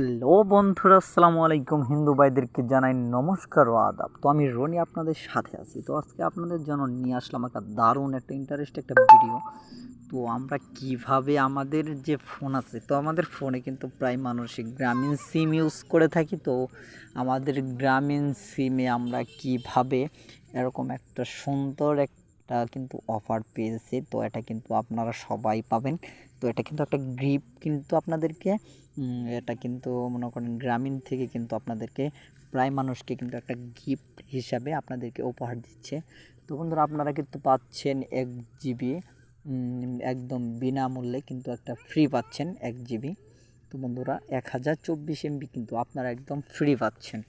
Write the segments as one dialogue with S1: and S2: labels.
S1: Hello বন্ধুরা, আসসালামু আলাইকুম। হিন্দু ভাইদেরকে জানাই নমস্কার ও আদাব। তো আমি রনি আপনাদের সাথে আছি। তো আজকে আপনাদের জন্য নিয়ে আসলাম একটা দারুণ, একটা ইন্টারেস্ট একটা ভিডিও তো আমরা কীভাবে আমাদের যে ফোন আছে, তো আমাদের ফোনে কিন্তু প্রায় মানুষই গ্রামীণ সিম ইউজ করে থাকি। তো আমাদের গ্রামীণ সিমে আমরা কীভাবে এরকম একটা সুন্দর একটা কিন্তু অফার পেয়েছে। তো এটা কিন্তু আপনারা সবাই পাবেন। তো এটা কিন্তু একটা গ্রিপ কিন্তু আপনাদেরকে এটা কিন্তু মনে করেন গ্রামীণ থেকে কিন্তু আপনাদেরকে, প্রায় মানুষকে কিন্তু একটা গিফট হিসাবে আপনাদেরকে উপহার দিচ্ছে। তো বন্ধুরা, আপনারা কিন্তু পাচ্ছেন এক জিবি একদম বিনামূল্যে কিন্তু একটা ফ্রি পাচ্ছেন এক জিবি তো বন্ধুরা, এক হাজার চব্বিশ এমবি কিন্তু আপনারা একদম ফ্রি পাচ্ছেন।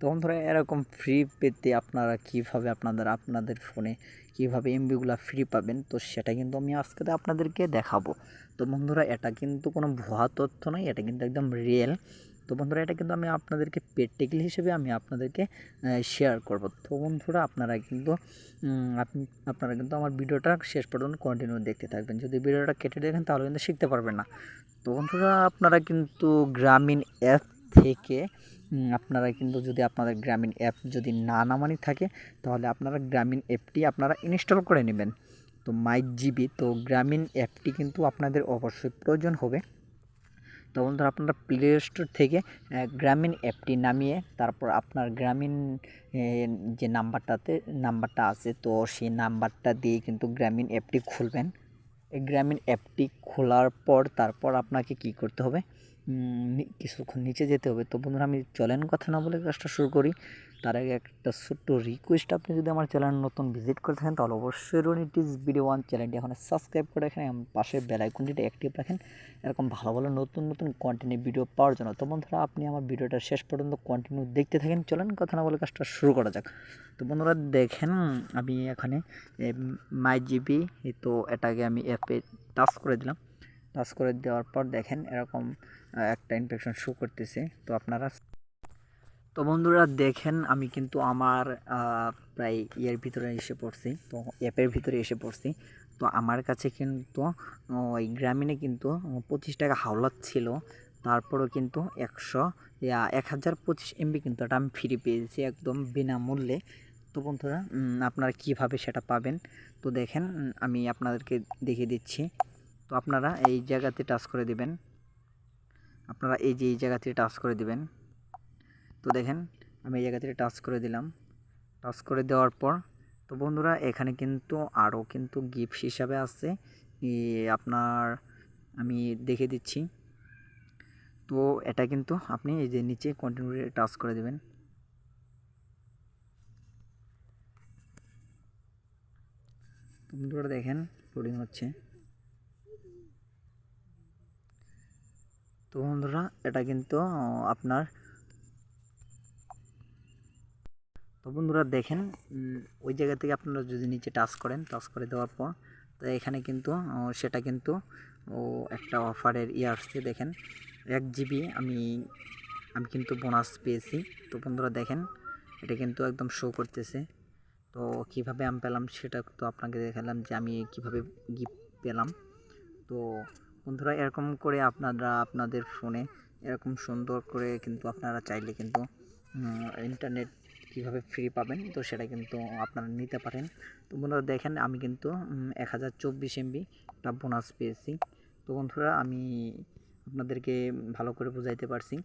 S1: তো ধরো এরকম ফ্রি পেতে আপনারা কীভাবে আপনাদের আপনাদের ফোনে কীভাবে এমবিগুলো ফ্রি পাবেন, তো সেটা কিন্তু আমি আজকে আপনাদেরকে দেখাবো। তো বন্ধুরা, এটা কিন্তু কোনো ভুয়া তথ্য নয়, এটা কিন্তু একদম রিয়েল তো বন্ধুরা, এটা কিন্তু আমি আপনাদেরকে প্র্যাকটিক্যাল হিসেবে আমি আপনাদেরকে শেয়ার করব। তো বন্ধুরা, আপনারা কিন্তু আপনি আপনারা কিন্তু আমার ভিডিওটা শেষ পর্যন্ত কন্টিনিউ দেখতে থাকবেন। যদি ভিডিওটা কেটে দেখেন, তাহলে কিন্তু শিখতে পারবেন না। তো বন্ধুরা, আপনারা কিন্তু গ্রামীণ অ্যাপ থেকে আপনারা কিন্তু যদি আপনাদের গ্রামীণ অ্যাপ যদি না নামানি থাকে, তাহলে আপনারা গ্রামীণ অ্যাপটি আপনারা ইনস্টল করে নেবেন। তো মাই জিবি তো গ্রামীণ অ্যাপটি কিন্তু আপনাদের অবশ্যই প্রয়োজন হবে। তো বন্ধুরা, আপনারা প্লে স্টোর থেকে গ্রামীণ অ্যাপটি নামিয়ে তারপর আপনার গ্রামীণ যে নাম্বারটাতে, নাম্বারটা আছে, তো সেই নাম্বারটা দিয়ে কিন্তু গ্রামীণ অ্যাপটি খুলবেন। এই গ্রামীণ অ্যাপটি খোলার পর তারপর আপনাকে কি করতে হবে? কিছুক্ষণ নিচে যেতে হবে। তো বন্ধুরা, আমি চলেন কথা না বলে কাজটা শুরু করি। তার আগে একটা ছোট্ট রিকোয়েস্ট আপনি যদি আমার চ্যানেল নতুন ভিজিট করে থাকেন তাহলে অবশ্যই রনিটিস ভিডিও ওয়ান চ্যানেলটি এখন সাবস্ক্রাইব করে রাখেন এবং পাশে বেল আইকনটিতে অ্যাক্টিভ রাখেন। এরকম ভালো ভালো নতুন নতুন কন্টেন্টের ভিডিও পাওয়ার জন্য। তো বন্ধুরা, আপনি আমার ভিডিওটা শেষ পর্যন্ত কন্টিনিউ দেখতে থাকেন। চলেন কথা না বলে কাজটা শুরু করা যাক। তো বন্ধুরা, দেখেন, আমি এখানে মাই জিবি তো এটাকে আমি অ্যাপে টাচ করে দিলাম। টাচ করে দেওয়ার পর দেখেন এরকম একটা ইনফেকশন শো করতেছে। তো আপনারা তো বন্ধুরা দেখেন, আমি কিন্তু আমার প্রায় ইয়ের ভিতরে এসে পড়ছি। তো অ্যাপের ভিতরে এসে পড়ছি। তো আমার কাছে কিন্তু, ওই গ্রামীণে কিন্তু পঁচিশ টাকা হাওলাত ছিল। তারপরেও কিন্তু একশো এক হাজার পঁচিশ এমবি কিন্তু এটা আমি ফ্রি পেয়েছি একদম বিনামূল্যে। তো বন্ধুরা আপনারা কীভাবে সেটা পাবেন? তো দেখেন আমি আপনাদেরকে দেখিয়ে দিচ্ছি। তো আপনারা এই জায়গাতে টাচ করে দিবেন। আপনারা এই যে এই জায়গাতে টাচ করে দিবেন। তো দেখেন, আমি এই জায়গাতে টাচ করে দিলাম। টাচ করে দেওয়ার পর, তো বন্ধুরা, এখানে কিন্তু আরও কিন্তু গিফট হিসাবে আছে। আপনার আমি দেখে দিচ্ছি। তো এটা কিন্তু আপনি এই যে নিচে কন্টিনিউ টাচ করে দেবেন। বন্ধুরা দেখেন লোডিং হচ্ছে। তো বন্ধুরা, এটা কিন্তু আপনার তো বন্ধুরা দেখেন ওই জায়গা থেকে আপনারা যদি নিচে টাচ করেন, টাচ করে দেওয়ার পর, তো এখানে কিন্তু সেটা কিন্তু, ও একটা অফারের ইয়ে আসছে, দেখেন। এক জিবি আমি আমি কিন্তু বোনাস পেয়েছি। তো বন্ধুরা দেখেন, এটা কিন্তু একদম শো করতেছে। তো কীভাবে আমি পেলাম, সেটা তো আপনাকে দেখালাম যে আমি কীভাবে গিফট পেলাম। তো বন্ধুরা, এরকম করে আপনারা, আপনাদের ফোনে এরকম সুন্দর করে কিন্তু আপনারা চাইলে কিন্তু ইন্টারনেট কীভাবে ফ্রি পাবেন, তো সেটা কিন্তু আপনারা নিতে পারেন। তো বন্ধুরা, দেখেন আমি কিন্তু এক হাজার চব্বিশ এমবি একটা বোনাস পেয়েছি। তো বন্ধুরা, আমি আপনাদেরকে ভালো করে বোঝাইতে পারছি।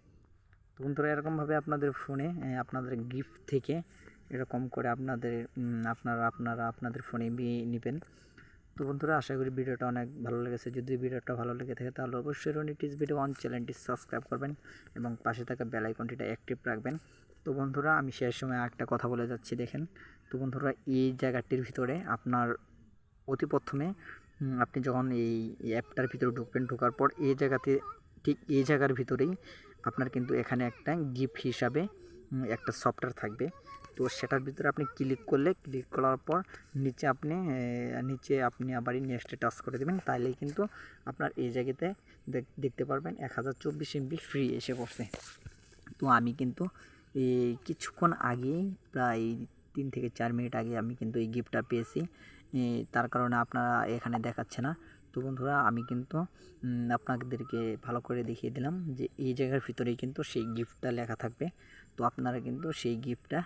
S1: তো বন্ধুরা, এরকমভাবে আপনাদের ফোনে আপনাদের গিফট থেকে এরকম করে আপনাদের আপনারা আপনারা আপনাদের ফোনে নেবেন। তো বন্ধুরা, আশা করি ভিডিওটা অনেক ভালো লেগেছে। যদি ভিডিওটা ভালো লেগে থাকে, তাহলে অবশ্যই রনিটিস ভিডিও ওয়ান চ্যানেলটি সাবস্ক্রাইব করবেন এবং পাশে থাকা বেল আইকনটিটা অ্যাক্টিভ রাখবেন। তো বন্ধুরা, আমি শেষ সময় একটা কথা বলে যাচ্ছি, দেখেন। তো বন্ধুরা, এই জায়গাটির ভিতরে আপনার অতি প্রথমে আপনি যখন এই অ্যাপটার ভিতরে ঢুকবেন, ঢোকার পর এই জায়গাতে, ঠিক এই জায়গার ভিতরেই আপনার কিন্তু এখানে একটা গিফট হিসাবে একটা সফটওয়্যার থাকবে। তো সেটার ভিতরে আপনি ক্লিক করলে ক্লিক করার পর নিচে আপনি নিচে আপনি আবার নেক্সটে টাচ করে দেবেন। তাইলেই কিন্তু আপনার এই জায়গাতে দেখতে পারবেন এক হাজার চব্বিশ এমবি ফ্রি এসে পড়ছে। তো আমি কিন্তু কিছুক্ষণ আগেই প্রায় তিন থেকে চার মিনিট আগে আমি কিন্তু এই গিফটটা পেয়েছি। তার কারণে আপনারা এখানে দেখাচ্ছে না। তো বন্ধুরা, আমি কিন্তু আপনাদেরকে ভালো করে দেখিয়ে দিলাম যে এই জায়গার ভিতরেই কিন্তু সেই গিফটটা লেখা থাকবে। তো আপনারা কিন্তু সেই গিফটটা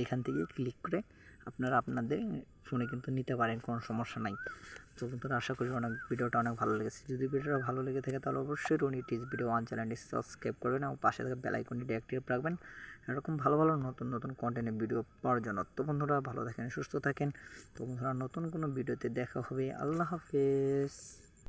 S1: এইখান থেকে ক্লিক করে আপনারা আপনাদের ফোনে কিন্তু নিতে পারেন, কোনো সমস্যা নাই। তো বন্ধুরা, আশা করি অনেক, ভিডিওটা অনেক ভালো লেগেছে। যদি ভিডিওটা ভালো লেগে থাকে তাহলে অবশ্যই রনি টিজ ভিডিও ওয়ান চ্যানেলটি সাবস্ক্রাইব করবেন এবং পাশে থাকা বেল আইকনটি অ্যাক্টিভ রাখবেন। এরকম ভালো ভালো নতুন নতুন কন্টেন্টের ভিডিও পাওয়ার জন্য। তো বন্ধুরা, ভালো থাকেন, সুস্থ থাকেন। তো বন্ধুরা, নতুন কোনো ভিডিওতে দেখা হবে। আল্লাহ হাফেজ।